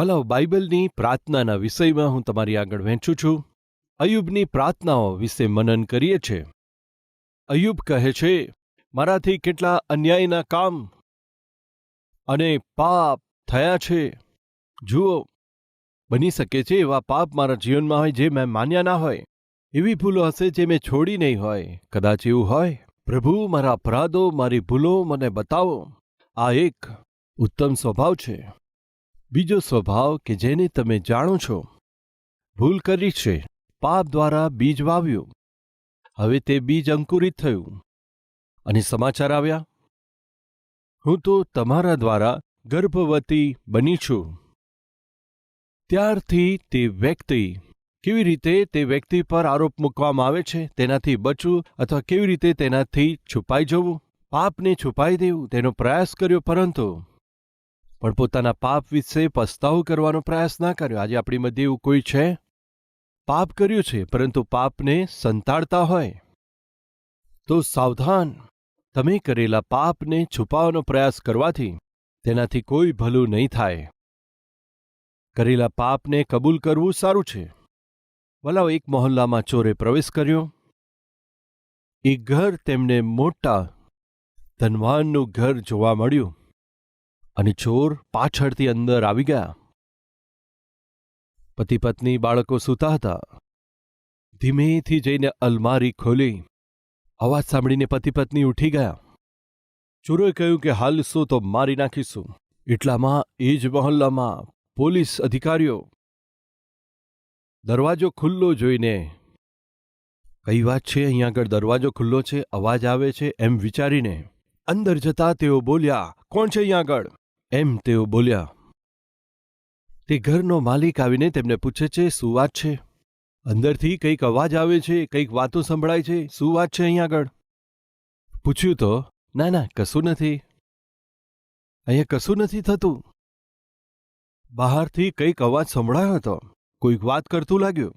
ભલાઓ બાઇબલની પ્રાર્થનાના વિષયમાં હું તમારી આગળ વહેંચું છું. અયુબની પ્રાર્થનાઓ વિશે મનન કરીએ છીએ અયુબ કહે છે, મારાથી કેટલા અન્યાયના કામ અને પાપ થયા છે. જુઓ, બની શકે છે એવા પાપ મારા જીવનમાં હોય જે મેં માન્યા ના હોય. એવી ભૂલો હશે જે મેં છોડી નહીં હોય. કદાચ એવું હોય? પ્રભુ, મારા અપરાધો, મારી ભૂલો મને બતાવો. આ એક ઉત્તમ સ્વભાવ છે. બીજો સ્વભાવ કે જેને તમે જાણો છો. ભૂલ કરી છે. પાપ દ્વારા બીજ વાવ્યું. હવે તે બીજ અંકુરિત થયું. અને સમાચાર આવ્યા? હું તો તમારા દ્વારા ગર્ભવતી બની છું. ત્યારથી તે વ્યક્તિ કેવી રીતે તે વ્યક્તિ પર આરોપ મૂકવામાં આવે છે? તેનાથી બચવું અથવા કેવી રીતે તેનાથી છુપાઈ જવું? પાપને છુપાઈ દેવું તેનો પ્રયાસ કર્યો પરંતુ પણ પોતાના પાપ વિશે પસ્તાવો કરવાનો પ્રયાસ ના કર્યો. આજે આપણી મધ્ય એવું કોઈ છે? પાપ કર્યું છે, પરંતુ પાપને સંતાડતા હોય. તો સાવધાન. તમે કરેલા પાપને છુપાવવાનો પ્રયાસ કરવાથી તેનાથી કોઈ ભલું નહીં થાય. કરેલા પાપને કબૂલ કરવું સારું છે. વલાવ એક મહોલ્લામાં ચોરે પ્રવેશ કર્યો. એ ઘર તેમને મોટા ધનવાનનું ઘર જોવા મળ્યું. અને ચોર પાછળથી અંદર આવી ગયા. પતિ પત્ની બાળકો સૂતા હતા. ધીમેથી જઈને અલમારી ખોલી. અવાજ સાંભળીને પતિ પત્ની ઉઠી ગયા. ચોરોએ કહ્યું કે હાલશું તો મારી નાખીશું? એટલામાં એ જ મહોલ્લામાં પોલીસ અધિકારીઓ. દરવાજો ખુલ્લો જોઈને, કઈ વાત છે? અહીંયા આગળ દરવાજો ખુલ્લો છે, અવાજ આવે છે, એમ વિચારીને, અંદર જતા તેઓ બોલ્યા, કોણ છે અહીંયા આગળ? એમ તેઓ બોલ્યા, તે ઘરનો માલિક આવીને તેમને પૂછે છે, શું વાત છે? અંદરથી કંઈક અવાજ આવે છે, કંઈક વાતો સંભળાય છે, શું વાત છે અહીંયા આગળ? પૂછ્યું તો, ના ના, કશું નથી. અહીંયા કશું નથી થતું? બહારથી કંઈક અવાજ સંભળાયો હતો, કોઈક વાત કરતું લાગ્યું.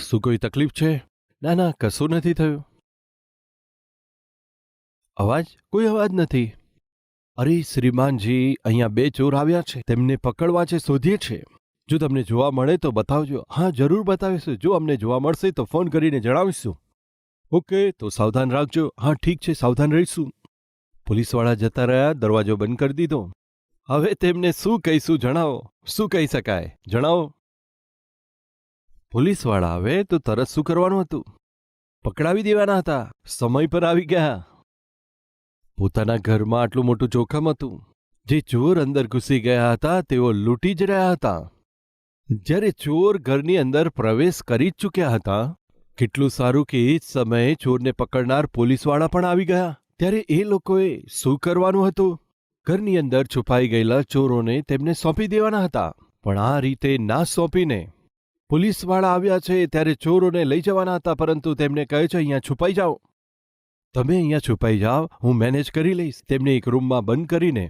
શું કોઈ તકલીફ છે? ના ના, કશું નથી થયું. અવાજ? કોઈ અવાજ નથી. અરે, શ્રીમાનજી, અહીંયા બે ચોર આવ્યા છે. તેમને પકડવા છે શોધીએ છે જો તમને જોવા મળે તો બતાવજો. હા, જરૂર બતાવીશું. જો અમને જોવા મળશે તો ફોન કરીને જણાવીશું. ઓકે તો સાવધાન રાખજો. હા, ઠીક છે, સાવધાન રહીશું. પોલીસવાળા જતા રહ્યા, દરવાજો બંધ કરી દીધો. હવે તેમને શું કહીશું જણાવો. શું કહી શકાય? જણાવો. પોલીસવાળા આવે તો તરત શું કરવાનું હતું? પકડાવી દેવાના હતા. સમય પર આવી ગયા. પોતાના ઘરમાં આટલું મોટું જોખમ હતું. જે ચોર અંદર ઘૂસી ગયા હતા, તેઓ લૂંટી જ રહ્યા હતા. જ્યારે ચોર ઘરની અંદર પ્રવેશ કરી જ ચૂક્યા હતા, કેટલું સારું કે એ જ સમયે ચોરને પકડનાર પોલીસવાળા પણ આવી ગયા. ત્યારે એ લોકોએ શું કરવાનું હતું? ઘરની અંદર છુપાઈ ગયેલા ચોરોને તેમને સોંપી દેવાના હતા, પણ આ રીતે ના સોંપીને પોલીસવાળા આવ્યા છે ત્યારે ચોરોને લઈ જવાના હતા, પરંતુ તેમને કહે છે, અહીંયા છુપાઈ જાઓ. તમે અહીંયા છુપાઈ જાઓ, હું મેનેજ કરી લઈશ. તેમને એક રૂમમાં બંધ કરીને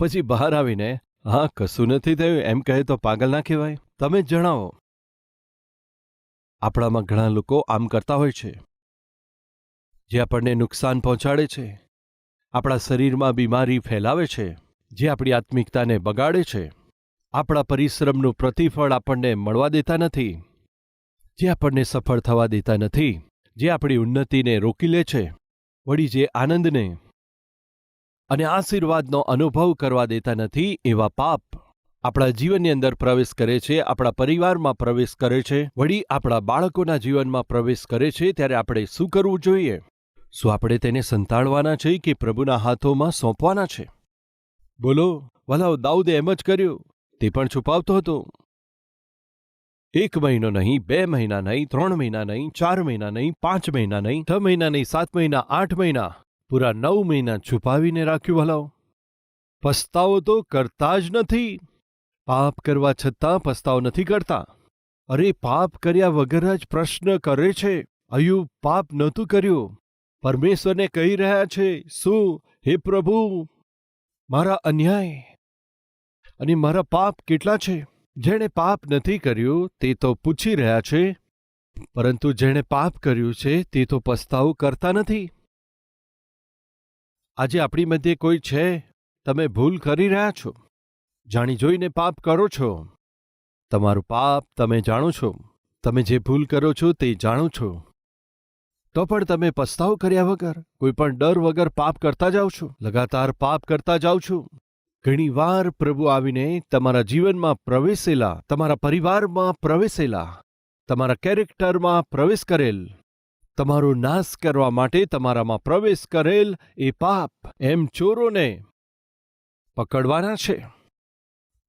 પછી બહાર આવીને, હા, કશું નથી થયું. એમ કહે તો પાગલ ના કહેવાય. તમે જ જણાવો. આપણામાં ઘણા લોકો આમ કરતા હોય છે, જે આપણને નુકસાન પહોંચાડે છે. આપણા શરીરમાં બીમારી ફેલાવે છે, જે આપણી આત્મિકતાને બગાડે છે. આપણા પરિશ્રમનું પ્રતિફળ આપણને મળવા દેતા નથી, જે આપણને સફળ થવા દેતા નથી, જે આપણી ઉન્નતિને રોકી લે છે. વળી જે આનંદને અને આશીર્વાદનો અનુભવ કરવા દેતા નથી, એવા પાપ આપણા જીવનની અંદર પ્રવેશ કરે છે, આપણા પરિવારમાં પ્રવેશ કરે છે. વળી આપણા બાળકોના જીવનમાં પ્રવેશ કરે છે, ત્યારે આપણે શું કરવું જોઈએ? શું આપણે તેને સંતાડવાના છે કે પ્રભુના હાથોમાં સોંપવાના છે? બોલો વલાવ દાઉદે એમ જ કર્યું. તે પણ છુપાવતો હતો. એક મહિનો નહીં, બે મહિના નહીં, ત્રણ મહિના નહીં, ચાર મહિના નહીં, પાંચ મહિના નહીં, છ મહિના નહીં, સાત મહિના, આઠ મહિના. પૂરા નવ મહિના છુપાવીને રાખ્યું ભલાવ પસ્તાવો તો કરતા જ નથી. પાપ કરવા છતાં પસ્તાવો નથી કરતા. અરે, પાપ કર્યા વગર જ પ્રશ્ન કરે છે. અયુબ પાપ નહોતું કર્યું. પરમેશ્વરને કહી રહ્યા છે, શું? હે પ્રભુ, મારા અન્યાય અને મારા પાપ કેટલા છે? જેણે પાપ નથી કર્યું તે તો પૂછી રહ્યા છે, પરંતુ જેણે પાપ કર્યું છે તે તો પસ્તાવો કરતા નથી. આજે આપણી મધ્યે કોઈ છે, તમે ભૂલ કરી રહ્યા છો. જાણી જોઈને પાપ કરો છો. તમારું પાપ તમે જાણો છો. તમે જે ભૂલ કરો છો તે જાણો છો. તો પણ તમે પસ્તાવો કર્યા વગર, કોઈ પણ ડર વગર પાપ કરતા જાઓ છો. લગાતાર પાપ કરતા જાઓ છો. ઘણી વાર પ્રભુ આવીને તમારા જીવનમાં પ્રવેશેલા, તમારા પરિવારમાં પ્રવેશેલા, તમારા કેરેક્ટરમાં પ્રવેશ કરેલ, તમારો નાશ કરવા માટે તમારામાં પ્રવેશ કરેલ એ પાપ એમ ચોરોને પકડવાના છે.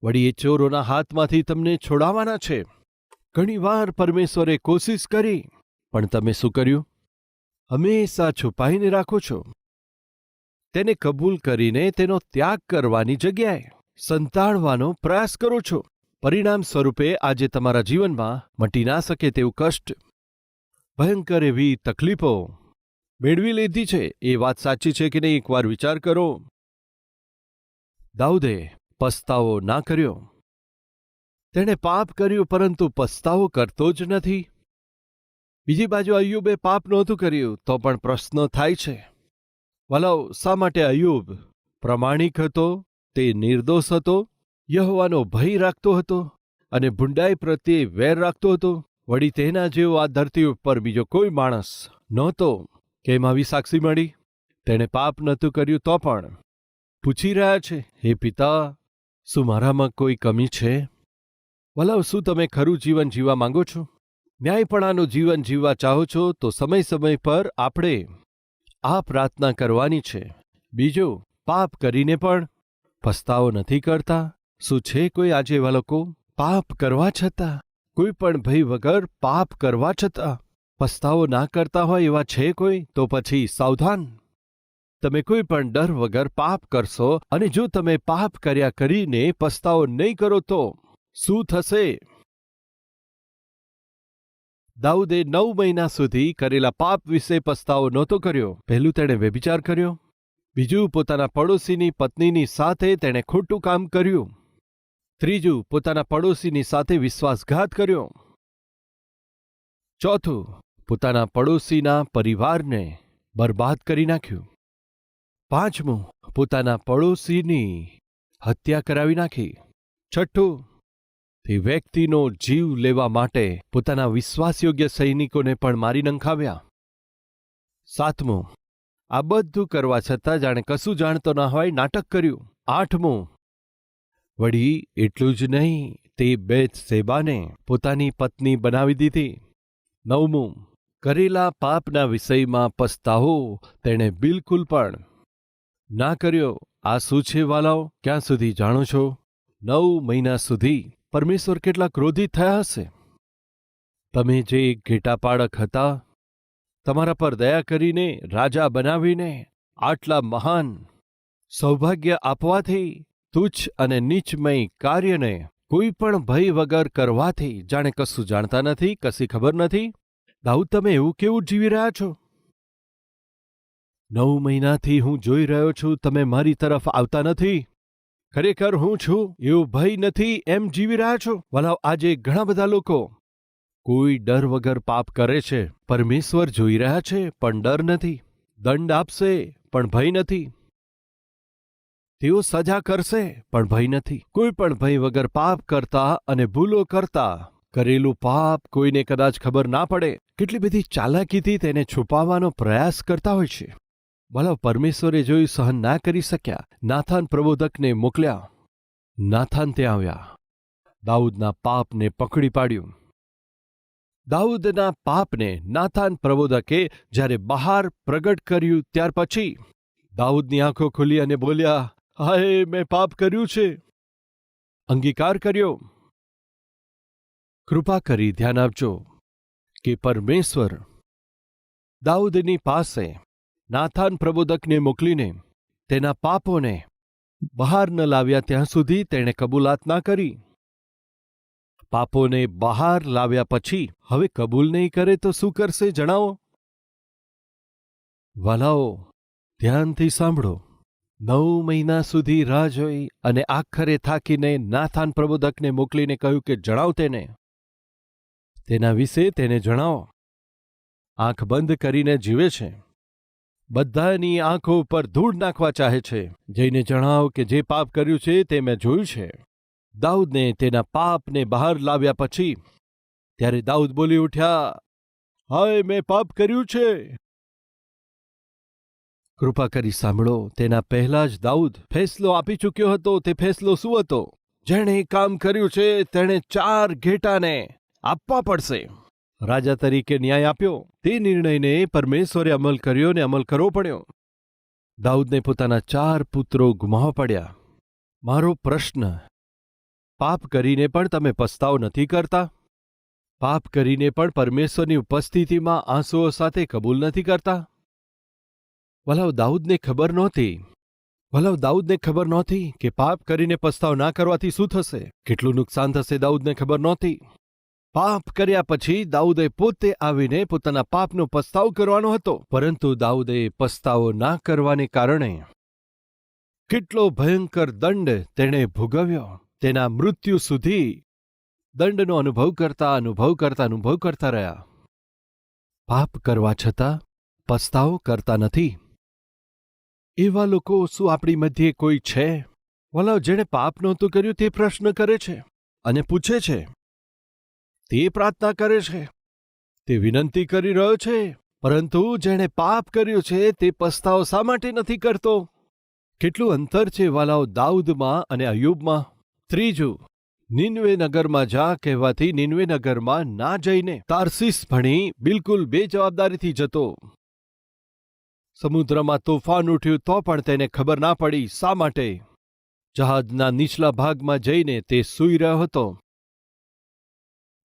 વળી એ ચોરોના હાથમાંથી તમને છોડાવવાના છે. ઘણીવાર પરમેશ્વરે કોશિશ કરી, પણ તમે શું કર્યું? હંમેશા છુપાઈને રાખો છો. તેને કબૂલ કરીને તેનો ત્યાગ કરવાની જગ્યાએ સંતાડવાનો પ્રયાસ કરો છો. પરિણામ સ્વરૂપે આજે તમારા જીવનમાં મટી ના શકે તેવું કષ્ટ, ભયંકર એવી તકલીફો મેળવી લીધી છે. એ વાત સાચી છે કે નહીં એકવાર વિચાર કરો. દાઉદે પસ્તાવો ના કર્યો. તેણે પાપ કર્યું પરંતુ પસ્તાવો કરતો જ નથી. બીજી બાજુ અયુબે પાપ નહોતું કર્યું તો પણ પ્રશ્ન થાય છે. વલાવ, શા માટે અયુબ પ્રમાણિક હતો? તે નિર્દોષ હતો? યહોવાનો ભય રાખતો હતો? અને ભૂંડાઈ પ્રત્યે વેર રાખતો હતો? વળી તેના જેવો આ ધરતી ઉપર બીજો કોઈ માણસ નહોતો? કેમ આવી સાક્ષી મળી? તેણે પાપ નહોતું કર્યું તો પણ? પૂછી રહ્યા છે, હે પિતા, શું મારામાં કોઈ કમી છે? વલાવ, શું તમે ખરું જીવન જીવવા માંગો છો? ન્યાયપણાનું જીવન જીવવા ચાહો છો તો સમય સમય પર આપણે આ પ્રાર્થના કરવાની છે. બીજું, પાપ કરીને પણ પસ્તાવો નથી કરતા. શું છે કોઈ આજે એવા લોકો પાપ કરવા છતાં. કોઈ પણ ભય વગર પાપ કરવા છતાં. પસ્તાવો ના કરતા હોય એવા છે કોઈ? તો પછી સાવધાન. તમે કોઈ પણ ડર વગર પાપ કરશો અને જો તમે પાપ કર્યા કરીને પસ્તાવો નહીં કરો તો શું થશે? દાઉદે નવ મહિના સુધી કરેલા પાપ વિશે પસ્તાવો નહોતો કર્યો. પહેલું તેણે વ્યભિચાર કર્યો. બીજું, પોતાના પડોશીની પત્નીની સાથે તેણે ખોટું કામ કર્યું. ત્રીજું, પોતાના પડોશીની સાથે વિશ્વાસઘાત કર્યો. ચોથું, પોતાના પડોશીના પરિવારને બરબાદ કરી નાખ્યું. પાંચમું, પોતાના પડોશીની હત્યા કરાવી નાખી. છઠ્ઠું તે વ્યક્તિનો જીવ લેવા માટે પોતાના વિશ્વાસયોગ્ય સૈનિકોને પણ મારી નંખાવ્યા. સાતમું, આ બધું કરવા છતાં જાણે કશું જાણતો ના હોય નાટક કર્યું. આઠમું, વળી એટલું જ નહીં, તે બે સેબાને પોતાની પત્ની બનાવી દીધી. નવમું, કરેલા પાપના વિષયમાં પસ્તાવો તેણે બિલકુલ પણ ના કર્યો. આ શું છે વાલાઓ? ક્યાં સુધી જાણો છો? નવ મહિના સુધી પરમેશ્વર કેટલા ક્રોધિત થયા હશે? તમે જે ઘેટાપાળક હતા, તમારા પર દયા કરીને રાજા બનાવીને આટલા મહાન સૌભાગ્ય આપવાથી તુચ્છ અને નીચમય કાર્યને કોઈ પણ ભય વગર કરવાથી જાણે કશું જાણતા નથી, કશી ખબર નથી? દાઉદ, તમે એવું કેવું જીવી રહ્યા છો? નવ મહિનાથી હું જોઈ રહ્યો છું, તમે મારી તરફ આવતા નથી. ખરેખર હું છું? એવું ભય નથી એમ જીવી રહ્યા છો? વલાવ, આજે ઘણા બધા લોકો કોઈ ડર વગર પાપ કરે છે. પરમેશ્વર જોઈ રહ્યા છે, પણ ડર નથી. દંડ આપશે, પણ ભય નથી. તેઓ સજા કરશે, પણ ભય નથી. કોઈ પણ ભય વગર પાપ કરતા અને ભૂલો કરતા કરેલું પાપ કોઈને કદાચ ખબર ના પડે. કેટલી બધી ચાલાકીથી તેને છુપાવવાનો પ્રયાસ કરતા હોય છે. ભલા પરમેશ્વરે જોયું સહન ના કરી શક્યા. નાથાન પ્રબોધકને મોકલ્યા. નાથાન ત્યાં આવ્યા. દાઉદના પાપને પકડી પાડ્યું. દાઉદના પાપને નાથાન પ્રબોધકે જ્યારે બહાર પ્રગટ કર્યું ત્યાર પછી દાઉદની આંખો ખુલી અને બોલ્યા, હાય, મેં પાપ કર્યું છે. અંગીકાર કર્યો. કૃપા કરી ધ્યાન આપજો કે પરમેશ્વર દાઉદની પાસે નાથાન પ્રબોધકને મોકલીને તેના પાપોને બહાર ન લાવ્યા ત્યાં સુધી તેણે કબૂલાત ના કરી. પાપોને બહાર લાવ્યા પછી હવે કબૂલ નહીં કરે તો શું કરશે જણાવો? વાલાઓ, ધ્યાનથી સાંભળો. નવ મહિના સુધી રાહ જોઈ અને આખરે થાકીને નાથાન પ્રબોધકને મોકલીને કહ્યું કે જણાવ તેને. તેના વિશે તેને જણાવો. આંખ બંધ કરીને જીવે છે. બધાની આંખો ઉપર ધૂળ નાખવા ચાહે છે. જઈને જણાવો કે જે પાપ કર્યું છે તે મેં જોયું છે. દાઉદને તેના પાપને બહાર લાવ્યા પછી, ત્યારે દાઉદ બોલી ઉઠ્યા, હાય, મેં પાપ કર્યું છે. કૃપા કરી સાંભળો, તેના પહેલા જ દાઉદ ફેસલો આપી ચૂક્યો હતો. તે ફેસલો શું હતો? જેણે કામ કર્યું છે, તેણે ચાર ઘેટાને આપવા પડશે. રાજા તરીકે ન્યાય આપ્યો. તે નિર્ણયને પરમેશ્વરે અમલ કર્યો ને અમલ કરવો પડ્યો. દાઉદને પોતાના ચાર પુત્રો ગુમાવવા પડ્યા. મારો પ્રશ્ન, પાપ કરીને પણ તમે પસ્તાવ નથી કરતા? પાપ કરીને પણ પરમેશ્વરની ઉપસ્થિતિમાં આંસુઓ સાથે કબૂલ નથી કરતા? વલાવ દાઉદને ખબર નહોતી. વલાવ દાઉદને ખબર નહોતી કે પાપ કરીને પસ્તાવ ના કરવાથી શું થશે? કેટલું નુકસાન થશે દાઉદને ખબર નહોતી. પાપ કર્યા પછી દાઉદે પોતે આવીને પોતાના પાપનો પસ્તાવ કરવાનો હતો. પરંતુ દાઉદે પસ્તાવો ના કરવાને કારણે કેટલો ભયંકર દંડ તેણે ભોગવ્યો. તેના મૃત્યુ સુધી દંડનો અનુભવ કરતા અનુભવ કરતા અનુભવ કરતા રહ્યા. પાપ કરવા છતાં પસ્તાવો કરતા નથી. એવા લોકો શું આપણી મધ્યે કોઈ છે? વલાવ જેણે પાપ નહોતું કર્યું તે પ્રશ્ન કરે છે અને પૂછે છે તે પ્રાર્થના કરે છે, તે વિનંતી કરી રહ્યો છે, પરંતુ જેણે પાપ કર્યું છે તે પસ્તાવો શા માટે નથી કરતો? કેટલું અંતર છે વાલાઓ દાઉદમાં અને અયુબમાં? ત્રીજું, નિન્વે નગરમાં જા કહેવાથી નિન્વે નગરમાં ના જઈને તારસીસ ભણી બિલકુલ બેજવાબદારીથી જતો. સમુદ્રમાં તોફાન ઉઠ્યું તો પણ તેને ખબર ના પડી શા માટે. જહાજના નીચલા ભાગમાં જઈને તે સૂઈ રહ્યો હતો.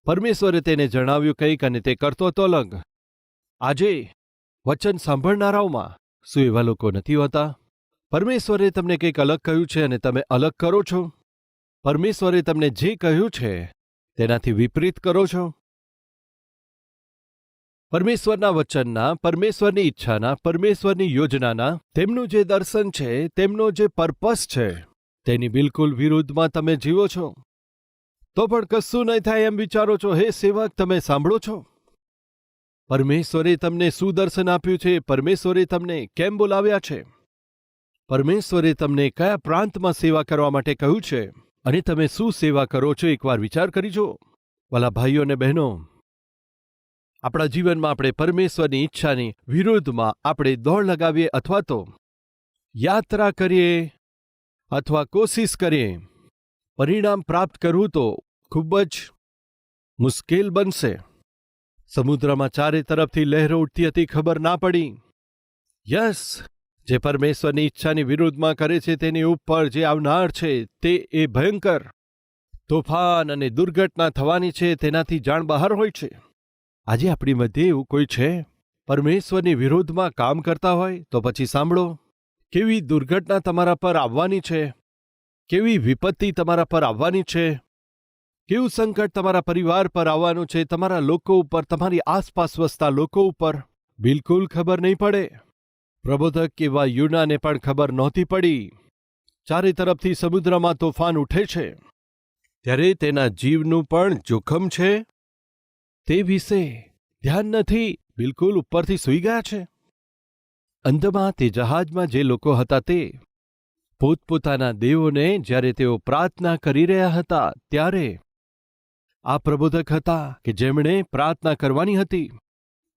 પરમેશ્વરે તેને જણાવ્યું કંઈક અને તે કરતો હતો અલગ. આજે વચન સાંભળનારાઓમાં શું એવા લોકો નથી હોતા? પરમેશ્વરે તમને કંઈક અલગ કહ્યું છે અને તમે અલગ કરો છો? પરમેશ્વરે તમને જે કહ્યું છે તેનાથી વિપરીત કરો છો? પરમેશ્વરના વચનના, પરમેશ્વરની ઈચ્છાના, પરમેશ્વરની યોજનાના, તેમનું જે દર્શન છે, તેમનો જે પર્પસ છે, તેની બિલકુલ વિરુદ્ધમાં તમે જીવો છો. તો પણ કશું નહીં થાય એમ વિચારો છો. હે સેવક, તમે સાંભળો છો? પરમેશ્વરે તમને શું દર્શન આપ્યું છે. પરમેશ્વરે તમને કેમ બોલાવ્યા છે? પરમેશ્વરે તમને કયા પ્રાંતમાં સેવા કરવા માટે કહ્યું છે? અને તમે શું સેવા કરો છો? એકવાર વિચાર કરીજો વાલા ભાઈઓ અને બહેનો, આપણા જીવનમાં આપણે પરમેશ્વરની ઈચ્છાની વિરુદ્ધમાં આપણે દોડ લગાવીએ અથવા તો યાત્રા કરીએ અથવા કોશિશ કરીએ. પરિણામ પ્રાપ્ત કરવું તો ખૂબ જ મુશ્કેલ બનશે. સમુદ્રમાં ચારે તરફથી લહેરો ઉઠતી હતી, ખબર ના પડી. યસ, જે પરમેશ્વરની ઈચ્છાની વિરુદ્ધમાં કરે છે, તેની ઉપર જે આવનાર છે, તે એ ભયંકર. તોફાન અને દુર્ઘટના થવાની છે, તેનાથી જાણ બહાર હોય છે. આજે આપણી મધ્યે એવું કોઈ છે? પરમેશ્વરની વિરોધમાં કામ કરતા હોય, તો પછી સાંભળો. કેવી દુર્ઘટના તમારા પર આવવાની છે? કેવી વિપત્તિ તમારા પર આવવાની છે? કેવું સંકટ તમારા પરિવાર પર આવવાનું છે? તમારા લોકો ઉપર, તમારી આસપાસ વસતા લોકો ઉપર? બિલકુલ ખબર નહીં પડે. પ્રબોધક એવા યુનાને પણ ખબર નહોતી પડી. ચારે તરફથી સમુદ્રમાં તોફાન ઉઠે છે. ત્યારે તેના જીવનું પણ જોખમ છે? તે વિશે ધ્યાન નથી. બિલકુલ ઉપરથી સૂઈ ગયા છે. અંતમાં તે જહાજમાં જે લોકો હતા તે પોતપોતાના દેવોને જ્યારે તેઓ પ્રાર્થના કરી રહ્યા હતા, ત્યારે આ પ્રબોધક હતા કે જેમણે પ્રાર્થના કરવાની હતી,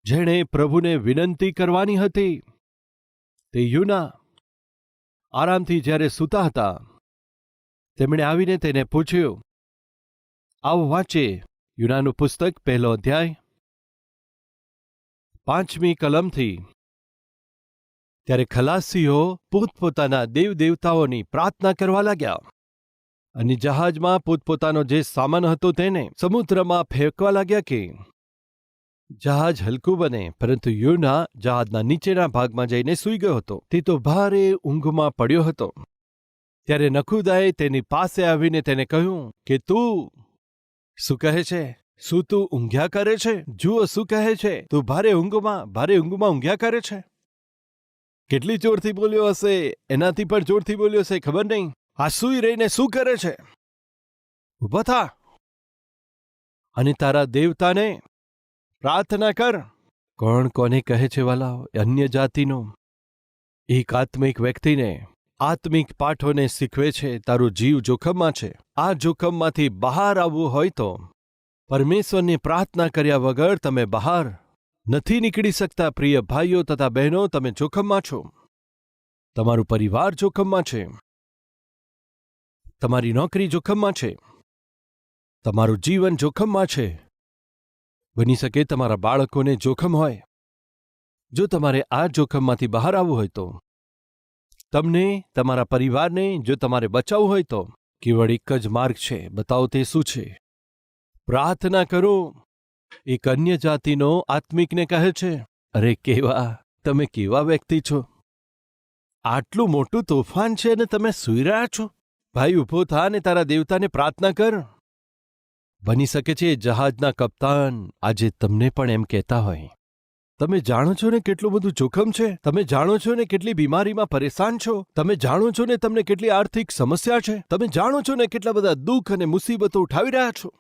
જેણે પ્રભુને વિનંતી કરવાની હતી. તે યુના આરામથી જ્યારે સૂતા હતા, તેમણે આવીને તેને પૂછ્યું, આવો વાંચે યુનાનું પુસ્તક, પહેલો અધ્યાય. પાંચમી કલમથી, ત્યારે ખલાસીઓ પોતપોતાના દેવદેવતાઓની પ્રાર્થના કરવા લાગ્યા. અને જહાજમાં પોતપોતાનો જે સામાન હતો તેને સમુદ્રમાં ફેંકવા લાગ્યા કે, જહાજ હલકું બને, પરંતુ યુના જહાજના નીચેના ભાગમાં જઈને સૂઈ ગયો હતો. તે તો ભારે ઊંઘમાં પડ્યો હતો. ત્યારે નખુદાએ તેની પાસે આવીને તેને કહ્યું કે, તું શું કહે છે? શું તું ઊંઘ્યા કરે છે? જુઓ શું કહે છે? તું ભારે ઊંઘમાં ભારે ઊંઘમાં ઊંઘ્યા કરે છે? કેટલી જોરથી બોલ્યો હશે? એનાથી પણ જોરથી બોલ્યો હશે, ખબર નહીં. આ સૂઈ રહીને શું કરે છે? ઊભો થા. અને તારા દેવતાને પ્રાર્થના કર. કોણ કોને કહે છે વાલા? અન્ય જાતિનો. એક આત્મિક વ્યક્તિને આત્મિક પાઠોને શીખવે છે. તારું જીવ જોખમમાં છે. આ જોખમમાંથી બહાર આવવું હોય તો પરમેશ્વરની પ્રાર્થના કર્યા વગર તમે બહાર નથી નીકળી શકતા. પ્રિય ભાઈઓ તથા બહેનો, તમે જોખમમાં છો. તમારું પરિવાર જોખમમાં છે. તમારી નોકરી જોખમમાં છે. તમારું જીવન જોખમમાં છે. બની શકે તમારા બાળકોને જોખમ હોય. જો તમારે આ જોખમમાંથી બહાર આવવું હોય તો. તમને, તમારા પરિવારને, જો તમારે બચાવવું હોય તો. કેવળ એક જ માર્ગ છે. બતાવો તે શું છે? પ્રાર્થના કરો. એક અન્ય જાતિનો આત્મિકને કહે છે. અરે કેવા! તમે કેવા વ્યક્તિ છો? આટલું મોટું તોફાન છે અને તમે સૂઈ રહ્યા છો. ભાઈ ઊભો થા ને તારા દેવતાને પ્રાર્થના કર. બની શકે છે જહાજના કપ્તાન, આજે તમને પણ એમ કહેતા હોય. તમે જાણો છો ને કેટલું બધું જોખમ છે? તમે જાણો છો ને કેટલી બીમારીમાં પરેશાન છો? તમે જાણો છો ને તમને કેટલી આર્થિક સમસ્યા છે? તમે જાણો છો ને કેટલા બધા દુઃખ અને મુસીબતો ઉઠાવી રહ્યા છો?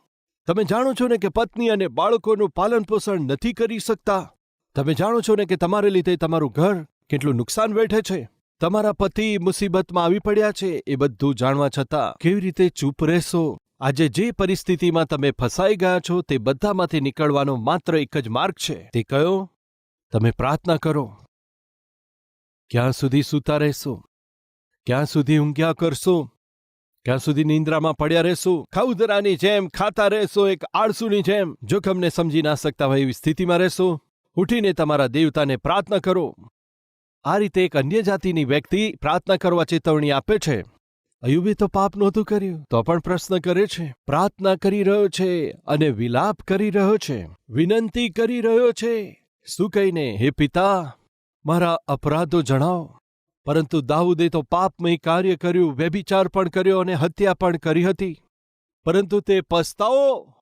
તમે જાણો છો ને કે પત્ની અને બાળકોનું પાલન પોષણ નથી કરી શકતા? તમે જાણો છો ને કે તમારે લીધે તમારું ઘર કેટલું નુકસાન વેઠે છે? તમારા પતિ મુસીબતમાં આવી પડ્યા છે એ બધું જાણવા છતાં કેવી રીતે ચૂપ રહેશો? આજે જે પરિસ્થિતિમાં તમે ફસાઈ ગયા છો તે બધામાંથી નીકળવાનો માત્ર એક જ માર્ગ છે. તે કયો? તમે પ્રાર્થના કરો. ક્યાં સુધી સૂતા રહેશો? ક્યાં સુધી ઊંઘ્યા કરશો? ક્યાં સુધી નિંદ્રામાં પડ્યા રહેશો? ખાઉધરાની જેમ ખાતા રહેશો એક આળસુની જેમ. જોખમને સમજી ના શકતા હોય એવી સ્થિતિમાં રહેશો. ઉઠીને તમારા દેવતાને પ્રાર્થના કરો. આ રીતે એક અન્ય જાતિની વ્યક્તિ પ્રાર્થના કરવા ચેતવણી આપે છે. અયુબે તો પાપ નહોતું કર્યું, તો પણ પ્રશ્ન કરે છે, પ્રાર્થના કરી રહ્યો છે અને વિલાપ કરી રહ્યો છે, વિનંતી કરી રહ્યો છે. શું કહીને, હે પિતા, મારા અપરાધો જણાવો. પરંતુ દાઉદે તો પાપમય કાર્ય કર્યું, વ્યભિચાર પણ કર્યો અને હત્યા પણ કરી હતી. પરંતુ તે પસ્તાવો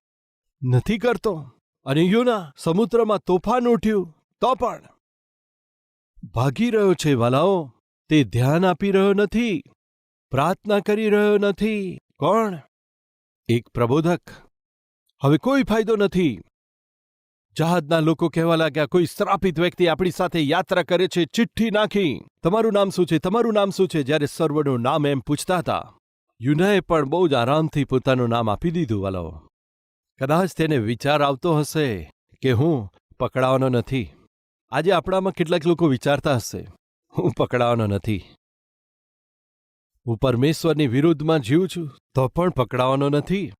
નથી કરતો. અને યુના સમુદ્રમાં તોફાન ઉઠ્યું, તો પણ ભાગી રહ્યો છે, વાલાઓ. તે ધ્યાન આપી રહ્યો નથી. પ્રાર્થના કરી રહ્યો નથી. કોણ? એક પ્રબોધક. હવે કોઈ ફાયદો નથી. જહાજના લોકો કહેવા લાગ્યા, કોઈ શ્રાપિત વ્યક્તિ આપણી સાથે યાત્રા કરે છે, ચિઠ્ઠી નાખી. તમારું નામ શું છે? તમારું નામ શું છે? જ્યારે સર્વનું નામ એમ પૂછતા હતા. યુનાએ પણ બહુ જ આરામથી પોતાનું નામ આપી દીધું વાલો કદાચ તેને વિચાર આવતો હશે કે હું પકડાવાનો નથી. આજે આપણામાં કેટલાક લોકો વિચારતા હશે, હું પકડાવાનો નથી. હું પરમેશ્વરની વિરુદ્ધમાં જીવું છું, તો પણ પકડાવાનો નથી.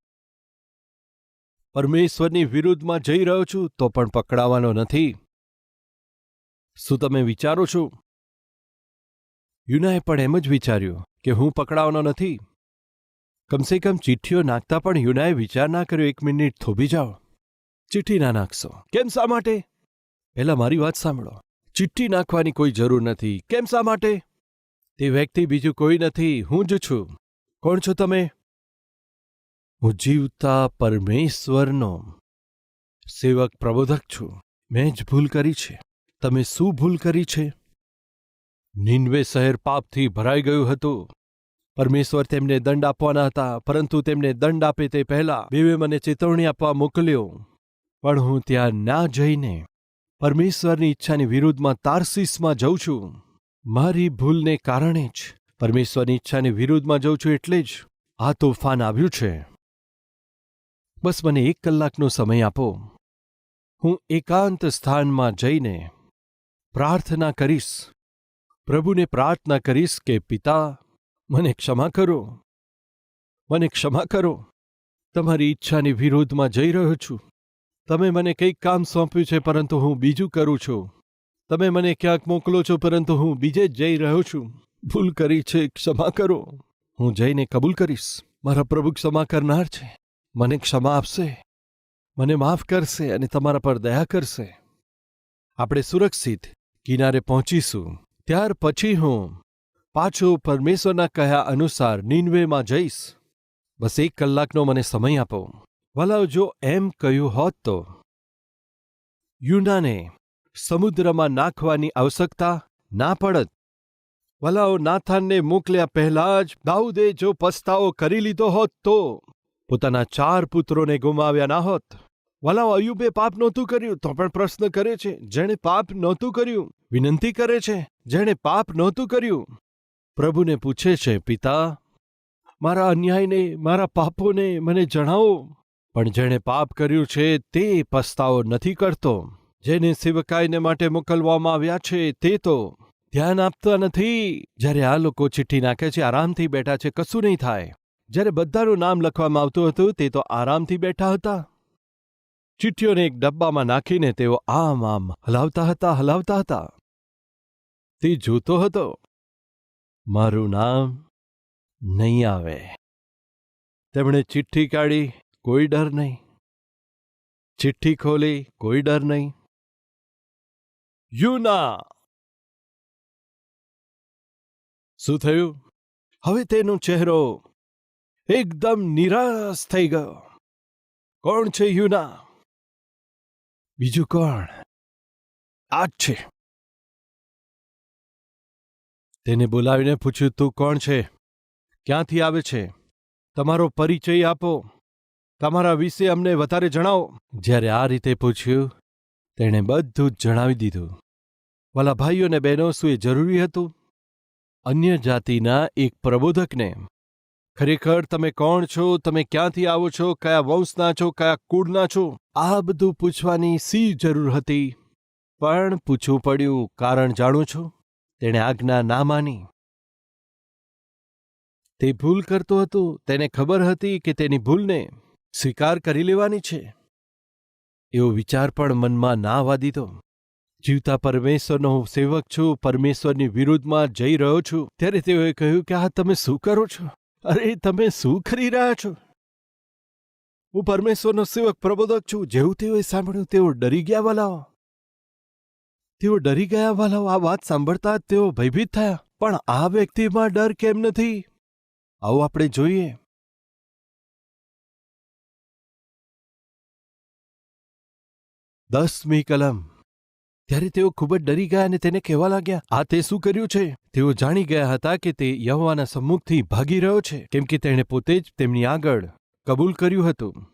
પરમેશ્વરની વિરુદ્ધમાં જઈ રહ્યો છું, તો પણ પકડાવાનો નથી. શું તમે વિચારો છો? યુનાએ પણ એમ જ વિચાર્યું કે હું પકડાવાનો નથી. કમસે કમ ચિઠ્ઠીઓ નાખતા પણ યુનાએ વિચાર ના કર્યો, એક મિનિટ થોભી જાઓ. ચિઠ્ઠી ના નાખશો. કેમ શા માટે? પહેલા મારી વાત સાંભળો. ચિઠ્ઠી નાખવાની કોઈ જરૂર નથી. કેમ શા માટે? તે વ્યક્તિ બીજું કોઈ નથી. હું જ છું. કોણ છો તમે? હું જીવતા પરમેશ્વરનો સેવક, પ્રબોધક છું. મેં જ ભૂલ કરી છે. તમે શું ભૂલ કરી છે? નિન્વે શહેર પાપથી ભરાઈ ગયું હતું. પરમેશ્વર તેમને દંડ આપવાના હતા, પરંતુ તેમને દંડ આપે તે પહેલા બેવે મને ચેતવણી આપવા મોકલ્યો. પણ હું ત્યાં ના જઈને પરમેશ્વરની ઈચ્છાની વિરુદ્ધમાં તારસીસમાં જઉં છું. મારી ભૂલને કારણે જ. પરમેશ્વરની ઈચ્છાની વિરુદ્ધમાં જઉં છું એટલે જ આ તોફાન આવ્યું છે. બસ મને એક કલાકનો સમય આપો. હું એકાંત સ્થાનમાં જઈને પ્રાર્થના કરીશ. પ્રભુને પ્રાર્થના કરીશ કે, પિતા, મને ક્ષમા કરો. મને ક્ષમા કરો. તમારી ઈચ્છાની વિરોધમાં જઈ રહ્યો છું. તમે મને કંઈક કામ સોંપ્યું છે પરંતુ હું બીજું કરું છું. તમે મને ક્યાંક મોકલો છો પરંતુ હું બીજે જ જઈ રહ્યો છું. ભૂલ કરી છે, ક્ષમા કરો. હું જઈને કબૂલ કરીશ. મારા પ્રભુ ક્ષમા કરનાર છે. મને ક્ષમા આપશે. મને માફ કરશે અને તમારા પર દયા કરશે. આપણે સુરક્ષિત કિનારે પહોંચીશું. ત્યાર પછી હું પાછો પરમેશ્વરના કહ્યા અનુસાર નીનવેમાં જઈશ. બસ એક કલાકનો મને સમય આપો. વલાવ જો એમ કહ્યું હોત તો યુનાને સમુદ્રમાં નાખવાની આવશ્યકતા ના પડત. વલાઓ નાથાનને મોકલ્યા પહેલા જ દાઉદે જો પસ્તાવો કરી લીધો હોત તો પોતાના ચાર પુત્રોને ગુમાવ્યા ના હોત. વલાઓ અયુબે પાપ નહોતું કર્યું, તો પણ પ્રશ્ન કરે છે, જેણે પાપ નહોતું કર્યું? વિનંતી કરે છે, જેણે પાપ નહોતું કર્યું? પ્રભુને પૂછે છે, પિતા, મારા અન્યાયને, મારા પાપોને મને જણાવો. પણ જેણે પાપ કર્યું છે, તે પસ્તાવો નથી કરતો. જેને સેવકાઈને માટે મોકલવામાં આવ્યા છે, તે તો ધ્યાન આપતા નથી. જ્યારે આ લોકો ચિઠ્ઠી નાખે છે, આરામથી બેઠા છે, કશું નહીં થાય. જ્યારે બધાનું નામ લખવામાં આવતું હતું, તે તો આરામથી બેઠા હતા. ચિઠ્ઠીઓને એક ડબ્બામાં નાખીને તેઓ આમ આમ હલાવતા હતા હલાવતા હતા. તે જોતો હતો. મારું નામ નહીં આવે. તેમણે ચિઠ્ઠી કાઢી કોઈ ડર નહીં. ચિઠ્ઠી ખોલી, કોઈ ડર નહીં. યુના! શું થયું? હવે તેનો ચહેરો એકદમ નિરાશ થઈ ગયો. કોણ છે યુના? બીજું કોણ? આ જ છે. તેને બોલાવીને પૂછ્યું, તું કોણ છે? ક્યાંથી આવે છે? તમારો પરિચય આપો. તમારા વિશે અમને વધારે જણાવો. જ્યારે આ રીતે પૂછ્યું, તેણે બધું જ જણાવી દીધું. વાલા ભાઈઓ અને બહેનો, શું એ જરૂરી હતું? અન્ય જાતિના એક પ્રબોધકને, ખરેખર તમે કોણ છો? તમે ક્યાંથી આવો છો? કયા વંશના છો? કયા કુળના છો? આ બધું પૂછવાની સી જરૂર હતી? પણ પૂછવું પડ્યું, કારણ જાણું છું? તેણે આજ્ઞા ના માની. તે ભૂલ કરતો હતો. તેને ખબર હતી કે તેની ભૂલને સ્વીકાર કરી લેવાની છે. એવો વિચાર પણ મનમાં ના આવવા દીધો જીવતા પરમેશ્વરનો હું સેવક છું, પરમેશ્વરની વિરુદ્ધમાં જઈ રહ્યો છું. ત્યારે તેઓએ કહ્યું કે, આ તમે શું કરો છો? અરે, તમે શું કરી રહ્યા છો? હું પરમેશ્વરનો સેવક, પ્રબોધક છું. જેવું તેઓએ સાંભળ્યું, તેઓ ડરી ગયા વાલાઓ. તેઓ ડરી ગયા વાલાઓ. આ વાત સાંભળતા જ તેઓ ભયભીત થયા. પણ આ વ્યક્તિમાં ડર કેમ નથી? આવું આપણે જોઈએ. દસમી કલમ. ત્યારે તેઓ ખૂબ જ ડરી ગયા અને તેને કહેવા લાગ્યા, આ તે શું કર્યું છે? તેઓ જાણી ગયા હતા કે તે યહોવાના સમ્મુખથી ભાગી રહ્યો છે, કેમ કે તેણે પોતે જ તેમની આગળ કબૂલ કર્યું હતું.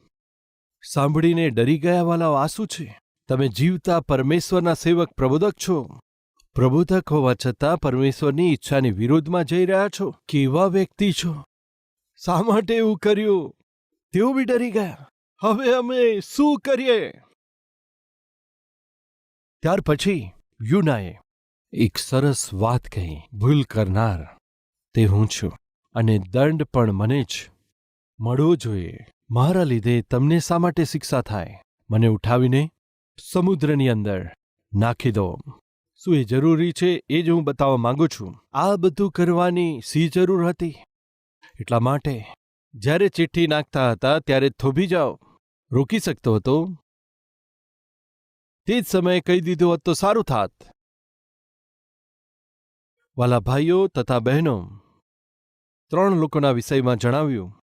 સાંભળીને ડરી ગયા વાલાઓ આ શું છે? તમે જીવતા પરમેશ્વરના સેવક પ્રબોધક છો. પ્રબોધક હોવા છતાં પરમેશ્વરની ઈચ્છાની વિરોધમાં જઈ રહ્યા છો. કેવા વ્યક્તિ છો? શા માટે એવું કર્યું? તેઓ બી ડરી ગયા. હવે અમે શું કરીએ? ત્યાર પછી યુનાએ એક સરસ વાત કહી, ભૂલ કરનાર, તે હું છું અને દંડ પણ મને જ મળવો જોઈએ. મારા લીધે તમને શા માટે શિક્ષા થાય? મને ઉઠાવીને સમુદ્રની અંદર નાખી દો. શું એ જરૂરી છે એ જ હું બતાવવા માંગુ છું? આ બધું કરવાની સી જરૂર હતી? એટલા માટે જ્યારે ચિઠ્ઠી નાખતા હતા ત્યારે થોભી જાઓ. રોકી શકતો હતો? તે જ સમયે કહી દીધું હોત તો સારું થાત. વાલા ભાઈઓ તથા બહેનો, ત્રણ લોકોના વિષયમાં જણાવ્યું.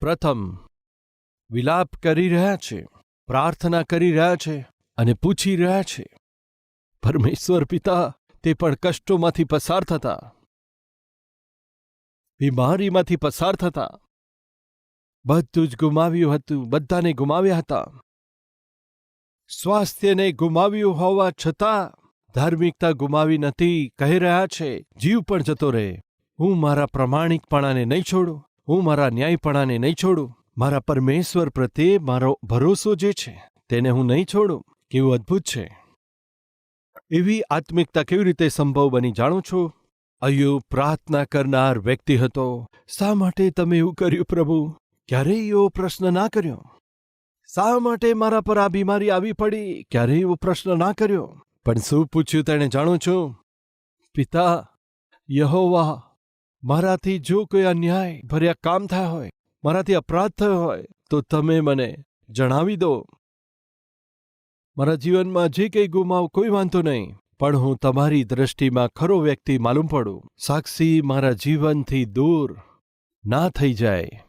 પ્રથમ, વિલાપ કરી રહ્યા છે, પ્રાર્થના કરી રહ્યા છે અને પૂછી રહ્યા છે. પરમેશ્વર પિતા, તે પણ કષ્ટોમાંથી પસાર થતા. બીમારીમાંથી પસાર થતા. બધું જ ગુમાવ્યું હતું, બધાને ગુમાવ્યા હતા. સ્વાસ્થ્યને ગુમાવ્યું હોવા છતાં ધાર્મિકતા ગુમાવી નથી, કહી રહ્યા છે, જીવ પણ જતો રહે. હું મારા પ્રમાણિકપણાને નહીં છોડું, હું મારા ન્યાયપણાને નહીં છોડું, મારા પરમેશ્વર પ્રત્યે મારો ભરોસો જે છે, તેને હું નહીં છોડું, કેવું અદ્ભુત છે. એવી આત્મિકતા કેવી રીતે સંભવ બની જાણો છો? અયુ પ્રાર્થના કરનાર વ્યક્તિ હતો. શા માટે તમે એવું કર્યું પ્રભુ? ક્યારેય એવો પ્રશ્ન ના કર્યો. શા માટે મારા પર આ બીમારી આવી પડી? ક્યારેય એવો પ્રશ્ન ના કર્યો. પણ શું પૂછ્યું તેણે જાણું છું. પિતા, યહોવા, મારાથી જો કોઈ અન્યાય ભર્યા કામ થયા હોય, મારાથી અપરાધ થયો હોય, તો તમે મને જણાવી દો. મારા જીવનમાં જે કંઈ ગુમાવ કોઈ વાંધો નહીં, પણ હું તમારી દ્રષ્ટિમાં ખરો વ્યક્તિ માલુમ પડું. સાક્ષી મારા જીવનથી દૂર ના થઈ જાય.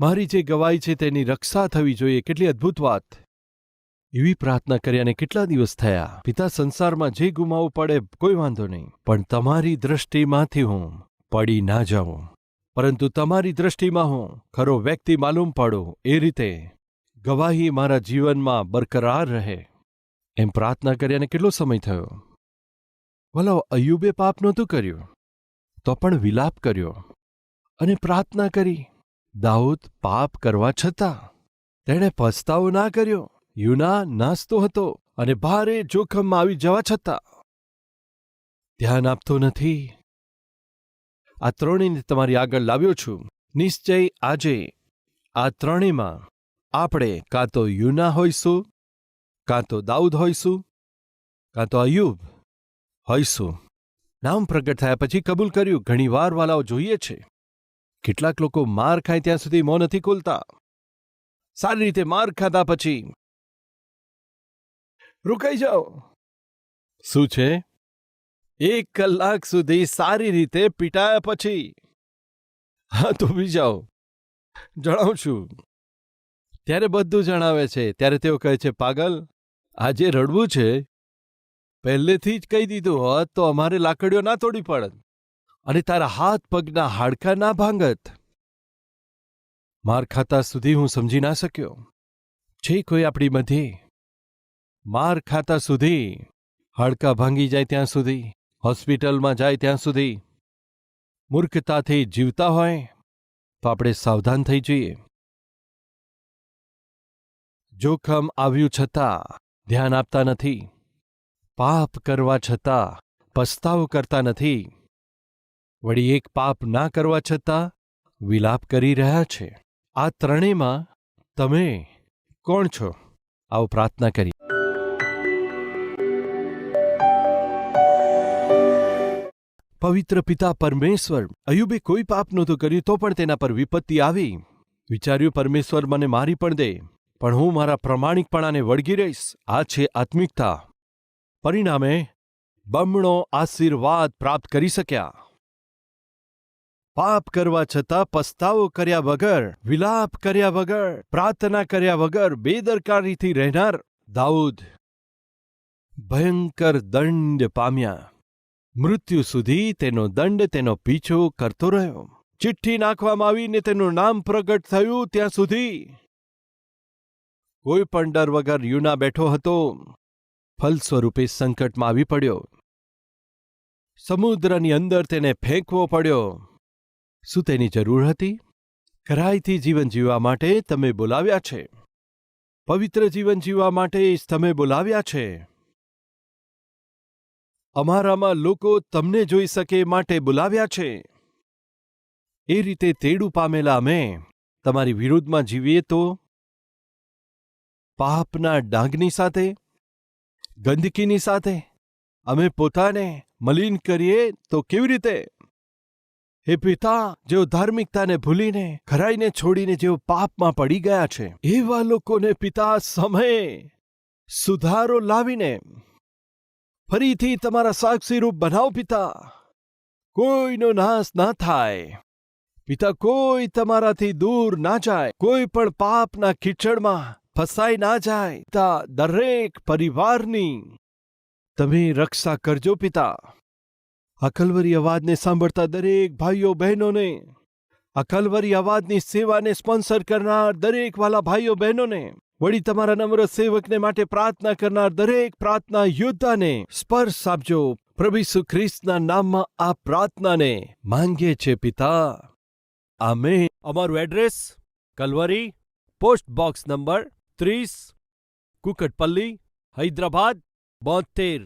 મારી જે ગવાઈ છે તેની રક્ષા થવી જોઈએ. કેટલી અદ્ભુત વાત. એવી પ્રાર્થના કર્યાને કેટલા દિવસ થયા. પિતા સંસારમાં જે ગુમાવવું પડે કોઈ વાંધો નહીં. પણ તમારી દ્રષ્ટિમાંથી હું પડી ના જાઉં. પરંતુ તમારી દ્રષ્ટિમાં હું ખરો વ્યક્તિ માલુમ પડું. એ રીતે ગવાહી મારા જીવનમાં બરકરાર રહે. એમ પ્રાર્થના કર્યાને કેટલો સમય થયો. ભલો અયુબે પાપ નહોતું કર્યું? તો પણ વિલાપ કર્યો. અને પ્રાર્થના કરી. દાઉદ પાપ કરવા છતાં તેણે પસ્તાવો ના કર્યો, યુના નાસ્તો હતો અને ભારે જોખમમાં આવી જવા છતાં ધ્યાન આપતો નથી. આ ત્રણેયને તમારી આગળ લાવ્યો છું. નિશ્ચય આજે આ ત્રણેયમાં આપણે કાં તો યુના હોઈશું, કાં તો દાઉદ હોઈશું, કાં તો અયુબ હોઈશું. નામ પ્રગટ થયા પછી કબૂલ કર્યું ઘણી વાર વાલાઓ જોઈએ છે. કેટલાક લોકો માર ખાય ત્યાં સુધી મોં નથી ખોલતા. સારી રીતે માર ખાધા પછી રોકાઈ જાઓ. શું છે? એક કલાક સુધી સારી રીતે પીટાયા પછી હા, તો બી જાઓ. જણાવું છું. ત્યારે બધું જણાવે છે. ત્યારે તેઓ કહે છે, પાગલ, આજે રડવું છે. પહેલેથી જ કહી દીધું હોત તો અમારે લાકડીઓ ના તોડી પડત. અને તારા હાથ પગના હાડકા ના ભાંગત. માર ખાતા સુધી હું સમજી ના શક્યો. છે કોઈ આપણી મધ્યે. માર ખાતા સુધી. હાડકા ભાંગી જાય ત્યાં સુધી. હોસ્પિટલમાં જાય ત્યાં સુધી. મૂર્ખતાથી જીવતા હોય, તો આપણે સાવધાન થઈ જઈએ. જોખમ આવ્યું છતાં ધ્યાન આપતા નથી. પાપ કરવા છતાં પસ્તાવ કરતા નથી. વળી એક પાપ ના કરવા છતાં વિલાપ કરી રહ્યા છે. આ ત્રણેયમાં તમે કોણ છો? આવો પ્રાર્થના કરી પવિત્ર પિતા પરમેશ્વર, અયુબે કોઈ પાપ નહોતું કર્યું તો પણ તેના પર વિપત્તિ આવી. વિચાર્યું, પરમેશ્વર મને મારી પણ દે, પણ હું મારા પ્રમાણિકપણાને વળગી રહીશ. આ છે આત્મિકતા. પરિણામે બમણો આશીર્વાદ પ્રાપ્ત કરી શક્યા. પાપ કરવા છતાં પસ્તાવો કર્યા વગર, વિલાપ કર્યા વગર, પ્રાર્થના કર્યા વગર બેદરકારીથી રહેનાર દાઉદ. ભયંકર દંડ પામ્યા. મૃત્યુ સુધી તેનો દંડ તેનો પીછો કરતો રહ્યો. ચિઠ્ઠી નાખવામાં આવીને તેનું નામ પ્રગટ થયું ત્યાં સુધી. કોઈ પણ ડર વગર યુના બેઠો હતો. ફલસ્વરૂપે સંકટમાં આવી પડ્યો. સમુદ્રની અંદર તેને ફેંકવો પડ્યો. શું તેની જરૂર હતી? ખરાઈથી જીવન જીવવા માટે તમે બોલાવ્યા છે. પવિત્ર જીવન જીવવા માટે જ તમે બોલાવ્યા છે. અમારામાં લોકો તમને જોઈ શકે માટે બોલાવ્યા છે. એ રીતે તેડું પામેલા અમે તમારી વિરુદ્ધમાં જીવીએ તો? પાપના ડાંગની સાથે? ગંદકીની સાથે? અમે પોતાને મલિન કરીએ તો કેવી રીતે? હે પિતા, જેઓ ધાર્મિકતાને ભૂલીને ખરાઈને છોડીને જેઓ પાપમાં પડી ગયા છે, એવા લોકોને પિતા સમયે સુધારો લાવીને ફરીથી તમારા સાક્ષી રૂપ બનાવો પિતા. કોઈનો નાશ ના થાય. પિતા, કોઈ તમારાથી દૂર ના જાય. કોઈ પણ પાપના કીચડમાં ફસાઈ ના જાય. તા દરેક પરિવારની તમે રક્ષા કરજો પિતા. આ કલવરી અવાજને સાંભળતા દરેક ભાઈઓ બહેનોને અકલવરી અવાજની સેવાને સ્પોન્સર કરનાર દરેક વાલા ભાઈઓ બહેનોને, વળી તમારા નમ્ર સેવકને માટે પ્રાર્થના કરનાર દરેક પ્રાર્થના યોદ્ધાને સ્પર્શ આપજો. પ્રભુ ઈસુ ખ્રિસ્તના નામમાં આ પ્રાર્થનાને માંગીએ છે પિતા. અમે અમારું address, Calvary, post box number ત્રીસ, કુકટપલ્લી, હૈદરાબાદ, બોતેર.